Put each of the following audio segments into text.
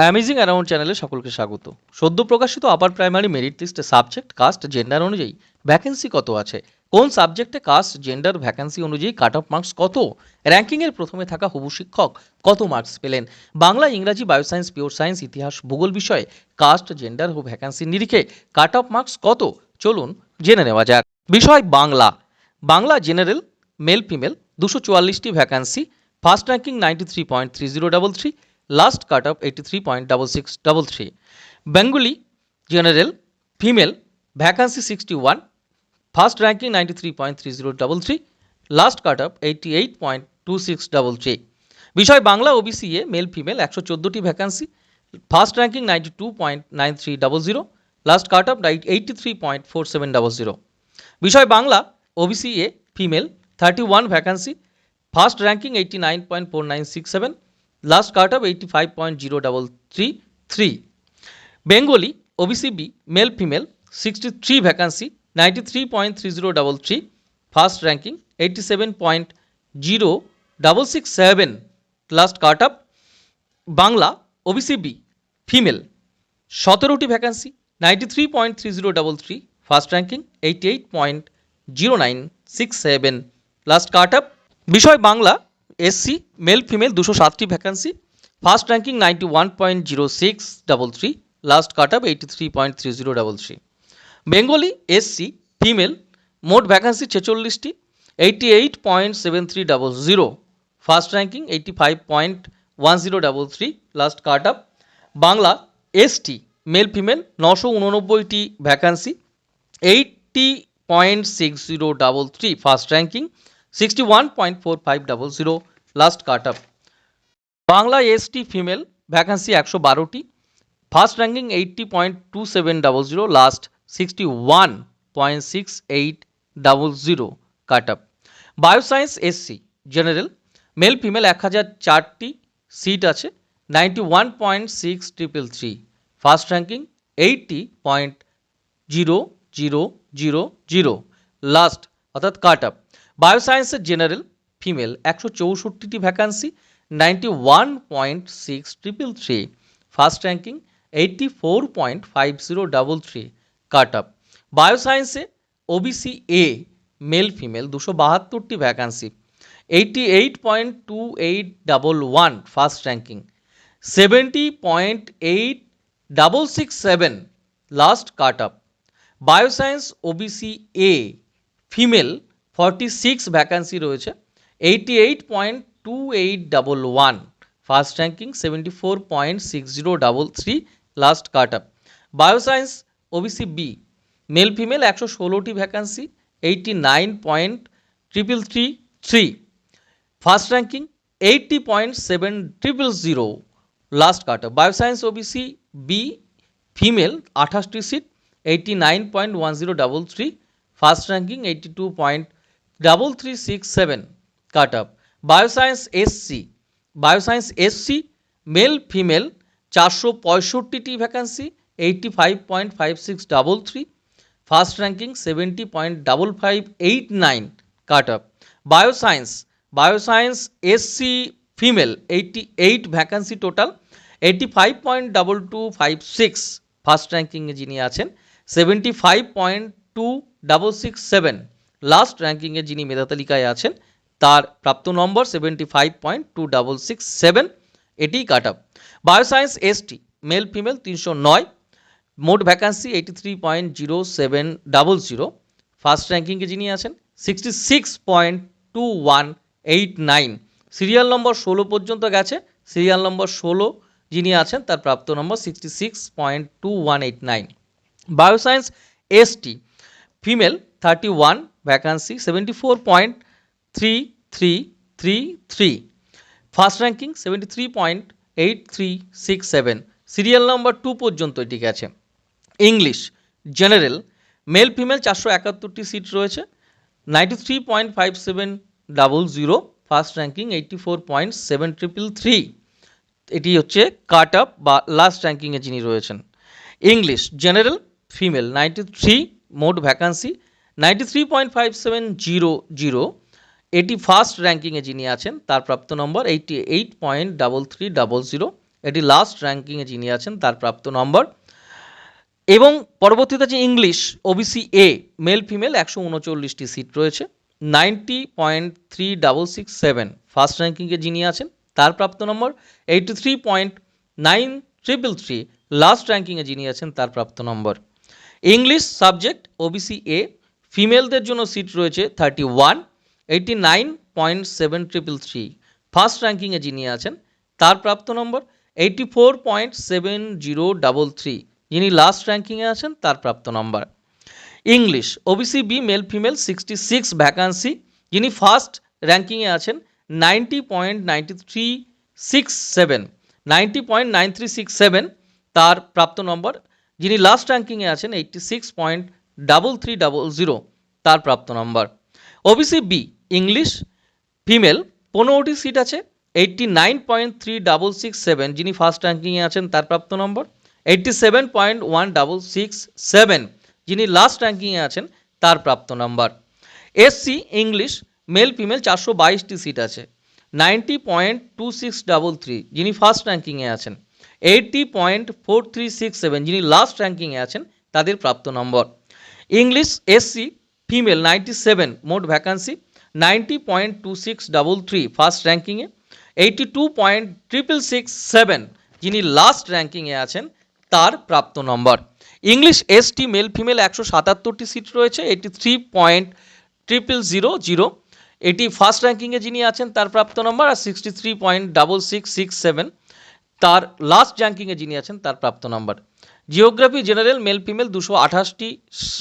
Amazing around চ্যানেলে সকলকে স্বাগত। সদ্য প্রকাশিত আপার প্রাইমারি মেরিট লিস্টে সাবজেক্ট কাস্ট জেন্ডার অনুযায়ী ভ্যাকেন্সি কত আছে? কোন সাবজেক্টে কাস্ট জেন্ডার ভ্যাকেন্সি অনুযায়ী কাট অফ মার্কস কত র্যাঙ্কিংয়ের প্রথমে থাকা হবু শিক্ষক কত মার্কস পেলেন? বাংলা, ইংরাজি বায়োসায়েন্স পিওর সায়েন্স ইতিহাস, ভূগোল বিষয়ে কাস্ট জেন্ডার ও ভ্যাকেন্সির নিরিখে কাট অফ মার্কস কত? চলুন জেনে নেওয়া যাক। বিষয় Bangla. Bangla general male female দুশো চুয়াল্লিশটি vacancy first ranking ninety three point three zero double three last cut off eighty three point double six double three Bengali general female vacancy sixty one first ranking ninety three point three zero double three last cut off eighty eight point two six double three বিষয় Bangla OBC A male female একশো চোদ্দোটি vacancy first ranking ninety two point nine three double zero last cut off eighty three point four seven double zero বিষয় Bangla OBC A female thirty one vacancy first ranking eighty nine point four nine six seven last cut off eighty five point zero double three three Bengali OBC B male female sixty three vacancy ninety three point three zero double three first ranking eighty seven point zero double six seven last cut off Bangla OBC B female সতেরোটি vacancy ninety three point three zero double three first ranking eighty eight point zero nine six seven last cut up বিষয় Bangla SC male female দুশো সাতটি vacancy first ranking ninety one point zero six double three last cut up eighty three point three zero double three Bengali SC female মোট vacancy ছেচল্লিশটি eighty eight point seven three double zero first ranking eighty five point one zero double three last cut up Bangla ST male female নশো উননব্বইটি vacancy eighty point six zero double three first ranking sixty one point four five double zero last cut up Bangla ST female vacancy একশো বারোটি first ranking eighty point two seven double zero last sixty one point six eight double zero cut up bioscience SC general male female এক হাজার চারটি seat আছে ninety one point six triple three first ranking eighty point zero zero zero zero last অর্থাৎ cut up বায়োসায়েন্সের general female একশো চৌষট্টিটি vacancy ninety one point six triple three first ranking eighty four point five zero double three cut up বায়োসায়েন্সে OBC A male female দুশো বাহাত্তরটি vacancy eighty eight point two eight double one first ranking seventy point eight double six seven last cut up bioscience OBC A female forty six vacancy রয়েছে eighty eight point two eight double one first ranking seventy four point six zero double three last cut up bioscience OBC B male female একশো ষোলোটি vacancy eighty nine point triple three three first ranking eighty point seven triple zero last cut up bioscience OBC B female আঠাশটি seat eighty nine point one zero double three first ranking eighty two point double three six seven cut up. Bioscience SC bioscience SC, male, female, চারশো পঁয়ষট্টিটি vacancy, eighty five point five six double three, first ranking seventy point double five eight nine, cut up. Bioscience bioscience SC, female, eighty eight vacancy total, eighty five point double two five six, first র্যাঙ্কিংয়ে যিনি আছেন, seventy five point two double six seven, last র্যাঙ্কিংয়ে যিনি মেধা তালিকায় আছেন তার প্রাপ্ত number seventy five point two double six seven এটিই cut up bioscience ST male female তিনশো নয়, মোট vacancy eighty three point zero seven double zero first র্যাঙ্কিংয়ে যিনি আছেন sixty six point two one eight nine serial number ষোলো পর্যন্ত গেছে সিরিয়াল নম্বর ষোলো যিনি আছেন, তার প্রাপ্ত number sixty six point two one eight nine bioscience ST female thirty one vacancy seventy four point three three three three first ranking seventy three point eight three six seven serial number two পর্যন্ত এটি গেছে English general male female চারশো একাত্তরটি seat রয়েছে। Ninety three point five seven double zero first ranking eighty four point seven triple three এটি হচ্ছে cut up বা last র্যাঙ্কিংয়ে যিনি রয়েছেন। English general female ninety three মোট vacancy ninety three point five seven zero zero এটি first র্যাঙ্কিংয়ে যিনি আছেন, তার প্রাপ্ত number eighty eight point double three double zero এটি লাস্ট র্যাঙ্কিংয়ে যিনি আছেন, তার প্রাপ্ত নম্বর। এবং পরবর্তীতে আছে English OBC A male female একশো উনচল্লিশটি সিট রয়েছে। Ninety point three double six seven first র্যাঙ্কিংয়ে যিনি আছেন, তার প্রাপ্ত number. Eighty three point nine triple three last র্যাঙ্কিংয়ে যিনি আছেন, তার প্রাপ্ত number. English subject OBC A ফিমেলদের জন্য সিট রয়েছে thirty one eighty nine point seven triple three first র্যাঙ্কিংয়ে যিনি আছেন, তার প্রাপ্ত number eighty four point seven zero double three যিনি লাস্ট র্যাঙ্কিংয়ে আছেন, তার প্রাপ্ত number. English OBC B male female sixty six vacancy যিনি ফার্স্ট র্যাঙ্কিংয়ে আছেন ninety point ninety three six seven ninety point nine three six seven তার প্রাপ্ত নম্বর। যিনি লাস্ট র্যাঙ্কিংয়ে আছেন eighty six point double three double zero তার প্রাপ্ত number. OBC B English female পনেরোটি সিট আছে eighty nine point three double six seven যিনি ফার্স্ট র্যাঙ্কিংয়ে আছেন, তার প্রাপ্ত number eighty seven point one double six seven যিনি লাস্ট র্যাঙ্কিংয়ে আছেন, তার প্রাপ্ত number. SC English male female চারশো বাইশটি সিট আছে ninety point two six double three যিনি ফার্স্ট র্যাঙ্কিংয়ে আছেন eighty point four three six seven যিনি লাস্ট র্যাঙ্কিংয়ে আছেন, তাদের প্রাপ্ত number. English SC female ninety seven মোট vacancy ninety point two six double three first র্যাঙ্কিংয়ে eighty two point triple six seven যিনি লাস্ট র্যাঙ্কিংয়ে আছেন, তার প্রাপ্ত number. English ST male female একশো সাতাত্তরটি সিট রয়েছে eighty three point triple zero zero. এটি ফার্স্ট র্যাঙ্কিংয়ে যিনি আছেন, তার প্রাপ্ত নম্বর, আর sixty three point double six six seven. তার লাস্ট র্যাঙ্কিংয়ে যিনি আছেন, তার প্রাপ্ত number. Geography general, male female দুশো আঠাশটি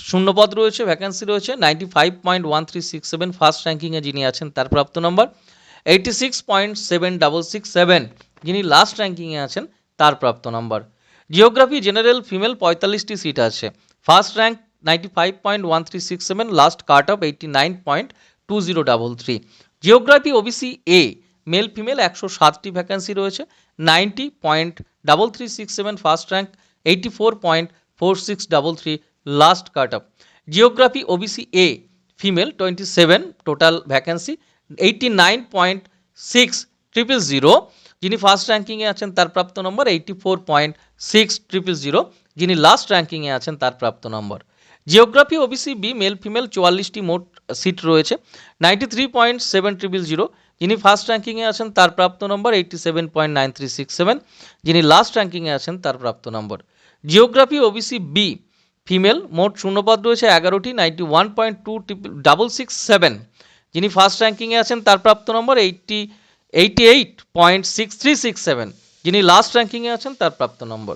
শূন্যপদ রয়েছে, ভ্যাকেন্সি রয়েছে ninety five point one three six seven first র্যাঙ্কিংয়ে যিনি আছেন তার প্রাপ্ত number eighty six point seven double six seven যিনি লাস্ট র্যাঙ্কিংয়ে আছেন তার প্রাপ্ত নম্বর। জিওগ্রাফি জেনারেল, ফিমেল পঁয়তাল্লিশটি সিট আছে, first rank ninety five point one three six seven last cut off eighty nine point two zero double three geography OBC A male female একশো সাতটি vacancy রয়েছে ninety point double three six seven first rank eighty four point four six double three last cut off geography OBC A female twenty seven total vacancy eighty nine point six triple zero যিনি first র্যাঙ্কিংয়ে আছেন, তার প্রাপ্ত number eighty four point six triple zero যিনি last র্যাঙ্কিংয়ে আছেন, তার প্রাপ্ত number geography OBC B male female চুয়াল্লিশটি মোট সিট রয়েছে ninety three point seven triple zero যিনি ফার্স্ট র্যাঙ্কিংয়ে আছেন, তার প্রাপ্ত number eighty seven point nine three six seven যিনি লাস্ট র্যাঙ্কিংয়ে আছেন, তার প্রাপ্ত number geography OBC B female মোট শূন্যপদ রয়েছে এগারোটি ninety one point two double six seven যিনি ফার্স্ট র্যাঙ্কিংয়ে আছেন, তার প্রাপ্ত number eighty eighty eight point six three six seven যিনি লাস্ট র্যাঙ্কিংয়ে আছেন, তার প্রাপ্ত number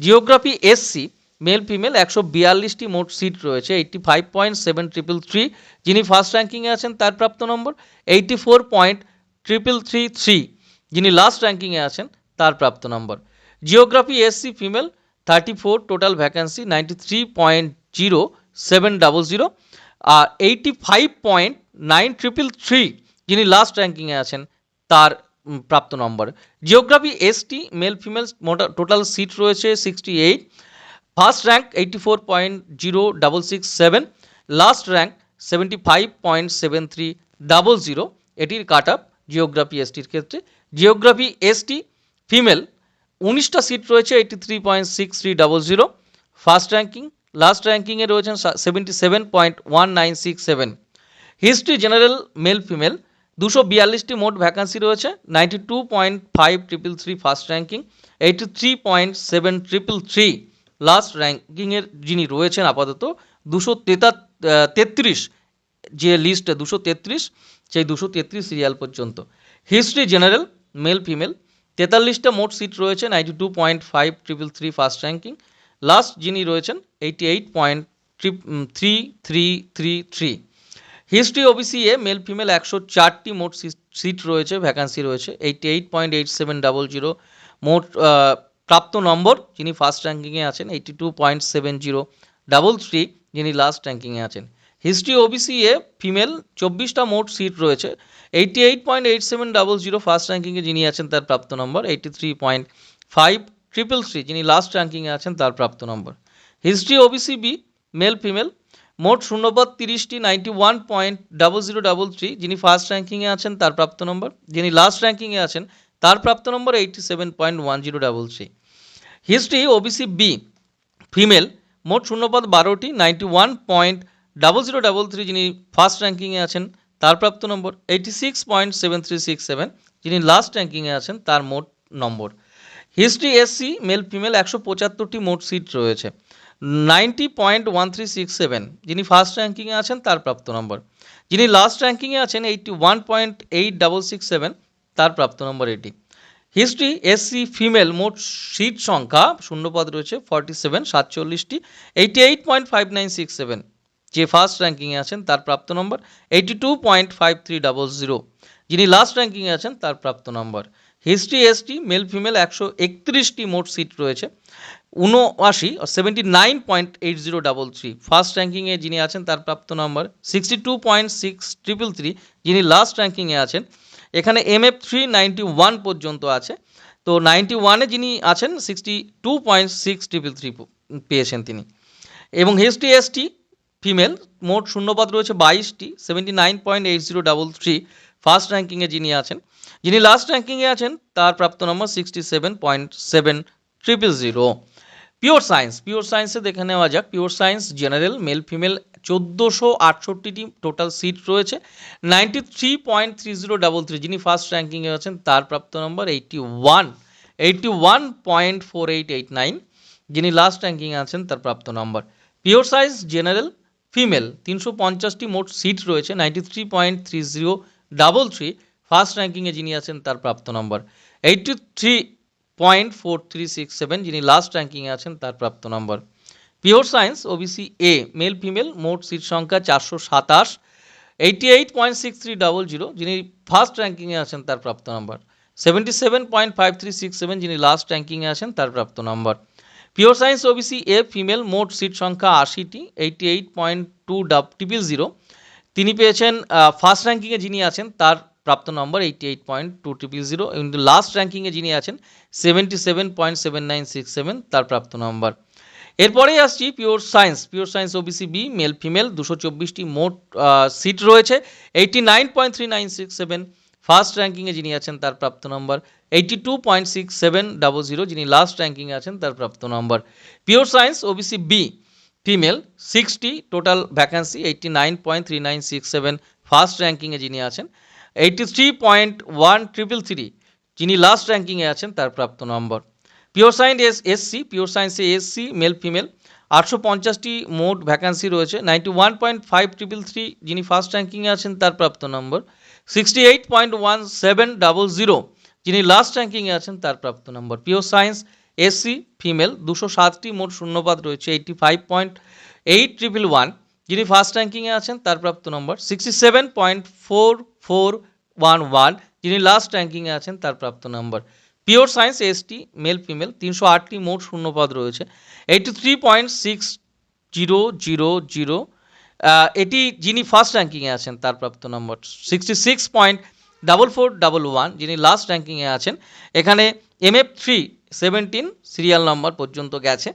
geography SC male female একশো বিয়াল্লিশটি মোট সিট রয়েছে eighty five point seven triple three যিনি ফার্স্ট র্যাঙ্কিংয়ে আছেন, তার প্রাপ্ত number eighty four point triple three three যিনি লাস্ট র্যাঙ্কিংয়ে আছেন, তার প্রাপ্ত number. Geography SC female thirty four total vacancy ninety three point zero seven double zero আর eighty five point nine triple three যিনি লাস্ট র্যাঙ্কিংয়ে আছেন, তার প্রাপ্ত number. Geography ST male female total seat রয়েছে sixty eight first rank eighty four point zero double six seven last rank seventy five point seven three double zero এটির cut up geography এসটির ক্ষেত্রে। Geography ST female, উনিশটা seat রয়েছে eighty three point six three double zero first ranking last র্যাঙ্কিংয়ে রয়েছেন seventy seven point one nine six seven history general male female দুশো বিয়াল্লিশটি মোট ভ্যাকান্সি রয়েছে ninety two point five triple three first ranking eighty three point seven triple three last র্যাঙ্কিংয়ের যিনি রয়েছেন আপাতত দুশো তেতা তেত্রিশ যে লিস্ট দুশো তেত্রিশ, সেই দুশো তেত্রিশ সিরিয়াল পর্যন্ত। হিস্ট্রি জেনারেল মেল ফিমেল তেতাল্লিশটা মোট সিট রয়েছে ninety two point five triple three first ranking last যিনি রয়েছেন eighty eight point three three three three history OBC A male female একশো চারটি মোট সিট রয়েছে ভ্যাকান্সি রয়েছে eighty eight point eight seven double zero মোট প্রাপ্ত নম্বর, যিনি ফার্স্ট র্যাঙ্কিংয়ে আছেন eighty two point seven zero double three যিনি লাস্ট র্যাঙ্কিংয়ে আছেন। হিস্ট্রি ওবিসি এ ফিমেল চব্বিশটা মোট সিট রয়েছে। Eighty eight point eight seven double zero first র্যাঙ্কিংয়ে যিনি আছেন, তার প্রাপ্ত number. Eighty three point five triple three যিনি লাস্ট র্যাঙ্কিংয়ে আছেন, তার প্রাপ্ত number. History OBC B male female মোট শূন্যপদ তিরিশটি ninety one point double zero double three যিনি ফার্স্ট র্যাঙ্কিংয়ে আছেন, তার প্রাপ্ত নম্বর। যিনি লাস্ট র্যাঙ্কিংয়ে আছেন, তার প্রাপ্ত number eighty seven point one zero double three history OBC B female মোট শূন্যপদ বারোটি ninety one point double zero double three যিনি ফার্স্ট র্যাঙ্কিংয়ে আছেন, তার প্রাপ্ত number eighty six point seven three six seven যিনি লাস্ট র্যাঙ্কিংয়ে আছেন, তার মোট number. History SC male female একশো পঁচাত্তরটি মোট সিট রয়েছে ninety point one three six seven যিনি ফার্স্ট র্যাঙ্কিংয়ে আছেন, তার প্রাপ্ত নম্বর। যিনি লাস্ট র্যাঙ্কিংয়ে আছেন eighty one point eight double six seven তার প্রাপ্ত নম্বর এটি। হিস্ট্রি, এসসি, ফিমেল মোট সিট সংখ্যা, শূন্যপদ রয়েছে, forty seven, সাতচল্লিশটি, eighty eight point five nine six seven. যে ফার্স্ট র্যাঙ্কিংয়ে আছেন, তার প্রাপ্ত number eighty two point five three double zero. যিনি লাস্ট র্যাঙ্কিংয়ে আছেন, তার প্রাপ্ত number. History, ST, male, female একশো একত্রিশটি মোট সিট রয়েছে উনআশি seventy nine point eight zero double three. First র্যাঙ্কিংয়ে যিনি আছেন, তার প্রাপ্ত number, sixty two point six triple three. যিনি লাস্ট র্যাঙ্কিংয়ে আছেন এখানে M F three ninety one পর্যন্ত আছে। তো নাইনটি ওয়ানে যিনি আছেন sixty two point six triple three পেয়েছেন তিনি। এবং হিস্ট্রি এসটি ফিমেল মোট শূন্যপদ রয়েছে বাইশটি seventy nine point eight zero double three first র্যাঙ্কিংয়ে যিনি আছেন। যিনি লাস্ট র্যাঙ্কিংয়ে আছেন, তার প্রাপ্ত number sixty seven point seven triple zero pure science pure সায়েন্সে দেখে নেওয়া যাক। Pure science general male female চোদ্দোশো টোটাল সিট রয়েছে। Ninety three point three zero double three যিনি ফার্স্ট র্যাঙ্কিংয়ে আছেন, তার প্রাপ্ত number eighty one eighty one point four eight eight nine যিনি লাস্ট র্যাঙ্কিংয়ে আছেন, তার প্রাপ্ত নম্বর পিওর সাইজ জেনারেল ফিমেল তিনশো পঞ্চাশটি মোট সিট রয়েছে ninety three point three zero double three first র্যাঙ্কিংয়ে যিনি আছেন, তার প্রাপ্ত number eighty three point four three six seven যিনি লাস্ট র্যাঙ্কিংয়ে আছেন, তার প্রাপ্ত number pure science OBC A male female মোট সিট সংখ্যা চারশো সাতাশ eighty eight point six three double zero যিনি ফার্স্ট র্যাঙ্কিংয়ে আছেন তার প্রাপ্ত number seventy seven point five three six seven যিনি লাস্ট র্যাঙ্কিংয়ে আছেন তার প্রাপ্ত number pure science OBC A female মোট সিট সংখ্যা আশিটি eighty eight point two double triple zero তিনি পেয়েছেন ফার্স্ট র্যাঙ্কিংয়ে যিনি আছেন তার প্রাপ্ত number eighty eight point two triple zero কিন্তু লাস্ট র্যাঙ্কিংয়ে যিনি আছেন seventy seven point seven nine six seven তার প্রাপ্ত নম্বর এরপরেই আসছি pure science pure science OBC B male female দুশো চব্বিশটি মোট সিট রয়েছে। Eighty nine point three nine six seven first র্যাঙ্কিংয়ে যিনি আছেন তার প্রাপ্ত number eighty two point six seven double zero যিনি লাস্ট র্যাঙ্কিংয়ে আছেন তার প্রাপ্ত number pure science OBC B female sixty total vacancy eighty nine point three nine six seven first র্যাঙ্কিংয়ে যিনি আছেন। Eighty three point one triple three যিনি last র্যাঙ্কিংয়ে আছেন তার প্রাপ্ত number pure science S SC pure সায়েন্সে এসসি মেল ফিমেল আটশো পঞ্চাশটি মোট ভ্যাকান্সি রয়েছে। Ninety one point five triple three যিনি ফার্স্ট র্যাঙ্কিংয়ে আছেন, তার প্রাপ্ত number sixty eight point one seven double zero যিনি লাস্ট র্যাঙ্কিংয়ে আছেন, তার প্রাপ্ত number pure science SC female দুশো সাতটি মোট শূন্যপাত রয়েছে। Eighty five point eight triple one যিনি ফার্স্ট র্যাঙ্কিংয়ে আছেন, তার প্রাপ্ত number sixty seven point four four one one যিনি লাস্ট র্যাঙ্কিংয়ে আছেন, তার প্রাপ্ত number pure science ST male female তিনশো আটটি মোট শূন্যপদ রয়েছে। Eighty three point six zero zero zero এটি যিনি ফার্স্ট র্যাঙ্কিংয়ে আছেন, তার প্রাপ্ত number. Sixty six point double four double one যিনি লাস্ট র্যাঙ্কিংয়ে আছেন, এখানে M F three seventeen serial number পর্যন্ত গেছে।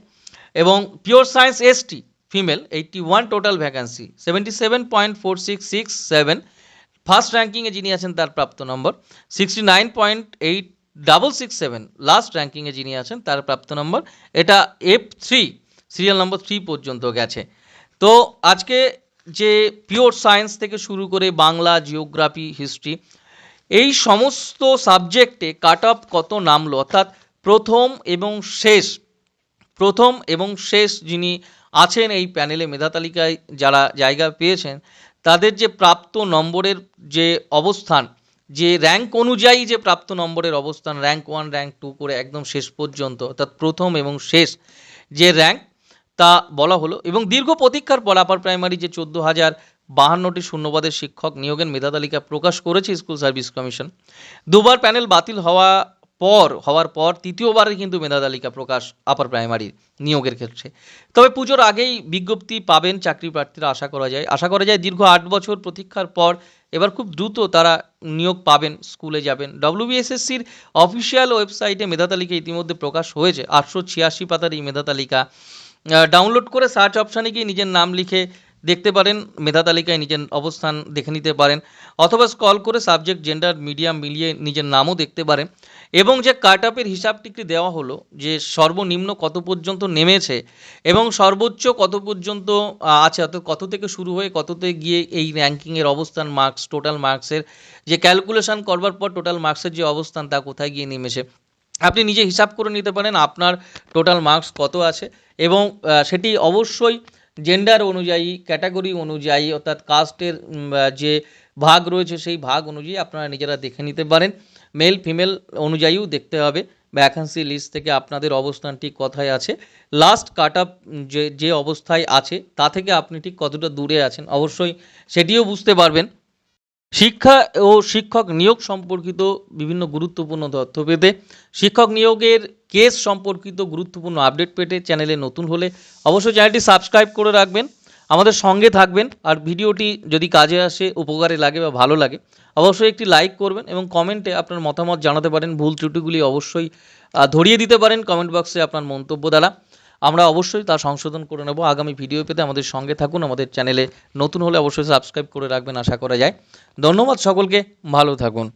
এবং pure science ST female eighty one total vacancy seventy seven point four six six seven first র্যাঙ্কিংয়ে যিনি আছেন, তার প্রাপ্ত number. Sixty nine point eight double six seven last র্যাঙ্কিংয়ে যিনি আছেন, তার প্রাপ্ত নম্বর, এটা F three serial number three পর্যন্ত গেছে। তো আজকে যে পিওর সায়েন্স থেকে শুরু করে বাংলা জিওগ্রাফি হিস্ট্রি এই সমস্ত সাবজেক্টে কাট অফ কত নামলো? অর্থাৎ প্রথম এবং শেষ, প্রথম এবং শেষ যিনি আছেন এই প্যানেলে মেধা তালিকায় যারা জায়গা পেয়েছেন, তাদের যে প্রাপ্ত নম্বরের যে অবস্থান যে র্যাঙ্ক অনুযায়ী যে প্রাপ্ত নম্বরের অবস্থান র্যাঙ্ক ওয়ান র্যাঙ্ক টু করে একদম শেষ পর্যন্ত, অর্থাৎ প্রথম এবং শেষ যে র্যাঙ্ক তা বলা হলো এবং দীর্ঘ প্রতীক্ষার পর আপার প্রাইমারি যে চোদ্দ হাজার বাহান্নটি শূন্যপদের শিক্ষক নিয়োগের মেধা তালিকা প্রকাশ করেছে স্কুল সার্ভিস কমিশন। দুবার প্যানেল বাতিল হওয়া পর, হওয়ার পর তৃতীয়বারে কিন্তু মেধা তালিকা প্রকাশ আপার প্রাইমারি নিয়োগের ক্ষেত্রে। তবে পুজোর আগেই বিজ্ঞপ্তি পাবেন চাকরি প্রার্থীরা, আশা করা যায়। আশা করা যায় দীর্ঘ আট বছর প্রতীক্ষার পর এবার খুব দ্রুত তারা নিয়োগ পাবেন, স্কুলে যাবেন। ডব্লিউবিএসএসসির অফিসিয়াল ওয়েবসাইটে মেধা তালিকা ইতিমধ্যে প্রকাশ হয়েছে। আটশো ছিয়াশি পাতার এই মেধা তালিকা। ডাউনলোড করে সার্চ অপশানে গিয়ে নিজের নাম লিখে দেখতে পারেন, মেধা তালিকায় নিজের অবস্থান দেখে নিতে পারেন, অথবা স্কল করে সাবজেক্ট জেন্ডার মিডিয়াম মিলিয়ে নিজের নামও দেখতে পারেন। এবং যে কাট আপের হিসাবটি একটি দেওয়া হলো, যে সর্বনিম্ন কত পর্যন্ত নেমেছে এবং সর্বোচ্চ কত পর্যন্ত আছে, অর্থাৎ কত থেকে শুরু হয়ে কততে গিয়ে এই র্যাঙ্কিংয়ের অবস্থান মার্কস টোটাল মার্কসের যে ক্যালকুলেশন করবার পর টোটাল মার্কসের যে অবস্থান, তা কোথায় গিয়ে নেমেছে। আপনি নিজে হিসাব করে নিতে পারেন আপনার টোটাল মার্কস কত আছে এবং সেটি অবশ্যই জেন্ডার অনুযায়ী ক্যাটাগরি অনুযায়ী, অর্থাৎ কাস্টের যে ভাগ রয়েছে সেই ভাগ অনুযায়ী আপনারা নিজেরা দেখে নিতে পারেন। মেল ফিমেল অনুযায়ীও দেখতে হবে। ভ্যাকান্সি লিস্ট থেকে আপনাদের অবস্থান ঠিক কোথায় আছে। লাস্ট কাট আপ যে যে অবস্থায় আছে, তা থেকে আপনি ঠিক কতটা দূরে আছেন? অবশ্যই সেটিও বুঝতে পারবেন। শিক্ষা ও শিক্ষক নিয়োগ সম্পর্কিত বিভিন্ন গুরুত্বপূর্ণ তথ্য পেতে শিক্ষক নিয়োগের কেস সম্পর্কিত গুরুত্বপূর্ণ আপডেট পেতে চ্যানেলে নতুন হলে অবশ্যই চ্যানেলটি সাবস্ক্রাইব করে রাখবেন, আমাদের সঙ্গে থাকবেন আর ভিডিওটি যদি কাজে আসে, উপকারে লাগে বা ভালো লাগে, অবশ্যই একটি লাইক করবেন এবং কমেন্টে আপনার মতামত জানাতে পারেন, ভুল ত্রুটিগুলি অবশ্যই ধরিয়ে দিতে পারেন কমেন্ট বক্সে আপনার মন্তব্য দ্বারা। আমরা অবশ্যই তা সংশোধন করে নেব। আগামী ভিডিও পেতে আমাদের সঙ্গে থাকুন। আমাদের চ্যানেলে নতুন হলে অবশ্যই সাবস্ক্রাইব করে রাখবেন, আশা করা যায়। ধন্যবাদ সকলকে, ভালো থাকুন।